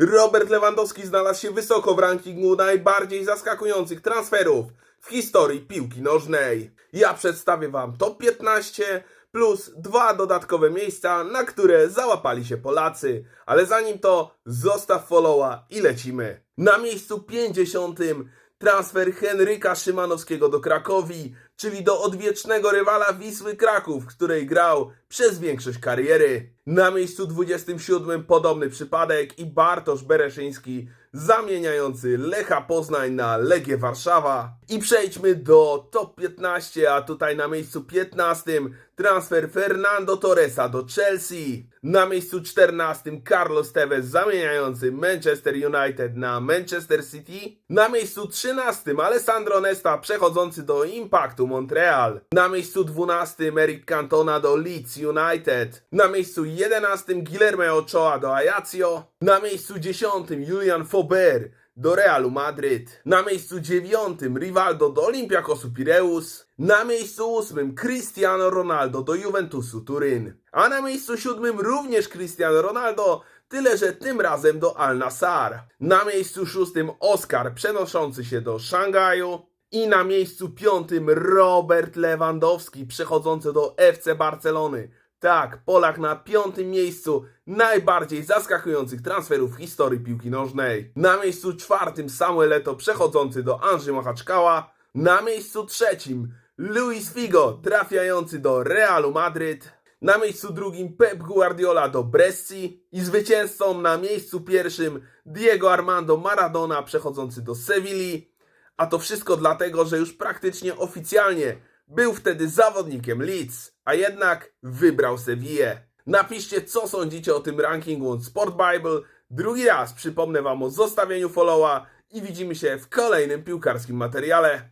Robert Lewandowski znalazł się wysoko w rankingu najbardziej zaskakujących transferów w historii piłki nożnej. Ja przedstawię Wam top 15 plus dwa dodatkowe miejsca, na które załapali się Polacy. Ale zanim to, zostaw followa i lecimy. Na miejscu 50 transfer Henryka Szymanowskiego do Krakowi, czyli do odwiecznego rywala Wisły Kraków, w której grał przez większość kariery. Na miejscu 27 podobny przypadek i Bartosz Bereszyński zamieniający Lecha Poznań na Legię Warszawa. I przejdźmy do top 15, a tutaj na miejscu 15 transfer Fernando Torresa do Chelsea. Na miejscu 14 Carlos Tevez zamieniający Manchester United na Manchester City. Na miejscu 13 Alessandro Nesta przechodzący do Impactu Montreal. Na miejscu 12 Eric Cantona do Leeds United. Na miejscu 11 Guillermo Ochoa do Ajaccio. Na miejscu 10 Julian Fober do Realu Madryt. Na miejscu 9 Rivaldo do Olympiakosu Pireus. Na miejscu 8 Cristiano Ronaldo do Juventusu Turyn. A na miejscu 7 również Cristiano Ronaldo, tyle że tym razem do Al Nassr. Na miejscu 6 Oscar przenoszący się do Szangaju. I na miejscu piątym Robert Lewandowski przechodzący do FC Barcelony. Tak, Polak na piątym miejscu najbardziej zaskakujących transferów w historii piłki nożnej. Na miejscu czwartym Samuel Eto'o przechodzący do Anży Machaczkała. Na miejscu trzecim Luis Figo trafiający do Realu Madryt. Na miejscu drugim Pep Guardiola do Bresci i zwycięzcą na miejscu pierwszym Diego Armando Maradona przechodzący do Sewilli. A to wszystko dlatego, że już praktycznie oficjalnie był wtedy zawodnikiem Leeds, a jednak wybrał Sevillę. Napiszcie, co sądzicie o tym rankingu od Sport Bible. Drugi raz przypomnę Wam o zostawieniu followa i widzimy się w kolejnym piłkarskim materiale.